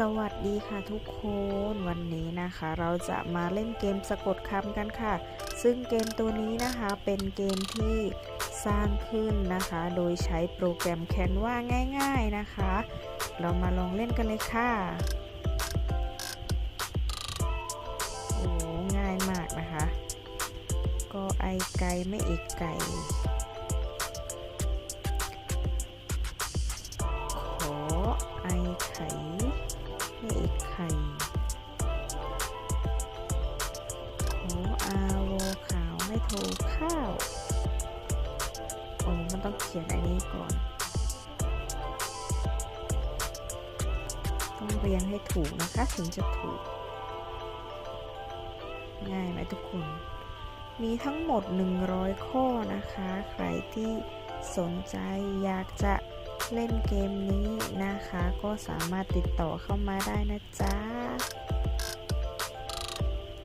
สวัสดีค่ะทุกคนวันนี้นะคะ เราจะมาเล่นเกมสะกดคำกันค่ะ ซึ่งเกมตัวนี้นะคะเป็นเกมที่สร้างขึ้นนะคะ โดยใช้โปรแกรมแคนวาง่าย ๆนะคะ เรามาลองเล่นกันเลยค่ะโอ้ง่ายมากนะคะ ก็ไอไก่ไม่เอกไก่ ไม่เอกไข่ขออาโวขาวไม่โทรข้าว โอ้มันต้องเขียนอันนี้ก่อน ต้องเรียงให้ถูกนะคะ ถึงจะถูก ง่ายไหมทุกคน มีทั้งหมด 100 ข้อนะคะ ใครที่สนใจอยากจะ เล่นเกมนี้นะคะ ก็สามารถติดต่อเข้ามาได้นะจ๊ะ